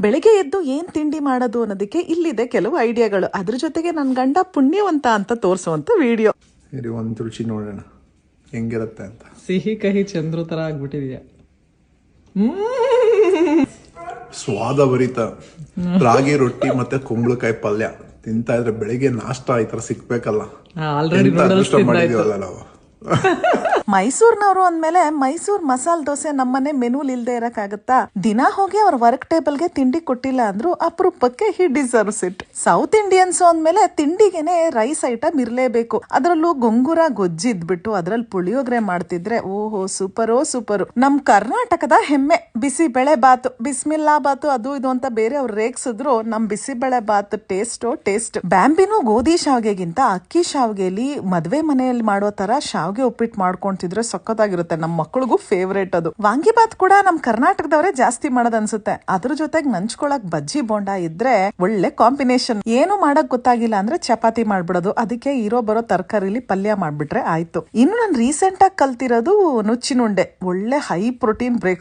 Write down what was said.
ಬೆಳಿಗ್ಗೆ ಎದ್ದು ಏನ್ ತಿಂಡಿ ಮಾಡೋದು ಅನ್ನೋದಕ್ಕೆ ಇಲ್ಲಿದೆ ಕೆಲವು ಐಡಿಯಾಗಳು. ಅದ್ರ ಜೊತೆಗೆ ನನ್ ಗಂಡ ಪುಣ್ಯವಂತ ಅಂತ ತೋರಿಸುವಂತ ವಿಡಿಯೋ. ಒಂದು ರುಚಿ ನೋಡೋಣ. ಹೆಂಗಿರುತ್ತೆ ಅಂತ. ಸಿಹಿ ಕಹಿ ಚಂದ್ರು ತರ ಆಗ್ಬಿಟ್ಟಿದ್ಯಾ? ಸ್ವಾದ ಭರಿತ. ರಾಗಿ ರೊಟ್ಟಿ ಮತ್ತೆ ಕುಂಬಳಕಾಯಿ ಪಲ್ಯ. ತಿಂತಾ ಇದ್ರೆ ಬೆಳಿಗ್ಗೆ ನಾಷ್ಟ ಈ ತರ ಸಿಕ್ಬೇಕಲ್ಲ ಆಲ್ರೆಡಿ ನಾವು. ಮೈಸೂರ್ನವರು ಅಂದ್ಮೇಲೆ ಮೈಸೂರ್ ಮಸಾಲ ದೋಸೆ ನಮ್ಮನೆ ಮೆನುಲ್ ಇಲ್ದೆ ಇರಕ್ಕಾಗತ್ತಾ? ದಿನ ಹೋಗಿ ಅವ್ರ ವರ್ಕ್ ಟೇಬಲ್ಗೆ ತಿಂಡಿ ಕೊಟ್ಟಿಲ್ಲ ಅಂದ್ರು ಅಪರೂಪಕ್ಕೆ he deserves it South Indians ಅಂದ್ಮೇಲೆ ತಿಂಡಿಗೆನೆ ರೈಸ್ ಐಟಮ್ ಇರ್ಲೇಬೇಕು. ಅದ್ರಲ್ಲೂ ಗೊಂಗುರ ಗೊಜ್ಜಿದ್ಬಿಟ್ಟು ಅದ್ರಲ್ಲಿ ಪುಳಿಯೋಗ್ರೆ ಮಾಡ್ತಿದ್ರೆ ಓಹೋ ಸೂಪರೋ ಸೂಪರು ನಮ್ ಕರ್ನಾಟಕದ ಹೆಮ್ಮೆ ಬಿಸಿ ಬೆಳೆ ಬಾತ್. ಬಿಸ್ಮಿಲ್ಲಾ ಬಾತ್, ಅದು ಇದು ಅಂತ ಬೇರೆ ಅವ್ರು ರೇಗ್ಸಿದ್ರು ನಮ್ ಬಿಸಿಬೇಳೆ ಬಾತ್ ಟೇಸ್ಟ್ ಟೇಸ್ಟ್ ಬ್ಯಾಂಬಿನೂ ಗೋಧಿ ಶಾವ್ಗೆಗಿಂತ ಅಕ್ಕಿ ಶಾವ್ಗೆಲಿ ಮದ್ವೆ ಮನೆಯಲ್ಲಿ ಮಾಡೋ ತರ ಶಾವ್ಗೆ ಉಪ್ಪಿಟ್ಟು ಮಾಡ್ಕೊಂತಿದ್ರೆ ಸಖತ್ತಾಗಿರುತ್ತೆ. ನಮ್ಮ ಮಕ್ಳಿಗೂ ಫೇವ್ರೇಟ್ ಅದು. ವಾಂಗಿಬಾತ್ ಕೂಡ ನಮ್ ಕರ್ನಾಟಕದವರೇ ಜಾಸ್ತಿ ಮಾಡೋದ್ ಅನ್ಸುತ್ತೆ ಅದ್ರ ಜೊತೆಗೆ ನಂಚ್ಕೊಳಕ್ ಬಜ್ಜಿ ಬೋಂಡ ಇದ್ರೆ ಒಳ್ಳೆ ಕಾಂಬಿನೇಷನ್ ಏನು ಮಾಡಕ್ ಗೊತ್ತಾಗಿಲ್ಲ ಅಂದ್ರೆ ಚಪಾತಿ ಮಾಡ್ಬಿಡೋದು. ಅದಕ್ಕೆ ಇರೋ ಬರೋ ತರಕಾರಿಲಿ ಪಲ್ಯ ಮಾಡ್ಬಿಟ್ರೆ ಆಯ್ತು. ಇನ್ನು ನಾನು ರೀಸೆಂಟ್ ಆಗಿ ಕಲ್ತಿರೋದು ನುಚ್ಚಿನುಂಡೆ. ಒಳ್ಳೆ ಹೈ ಪ್ರೋಟೀನ್ ಬ್ರೇಕ್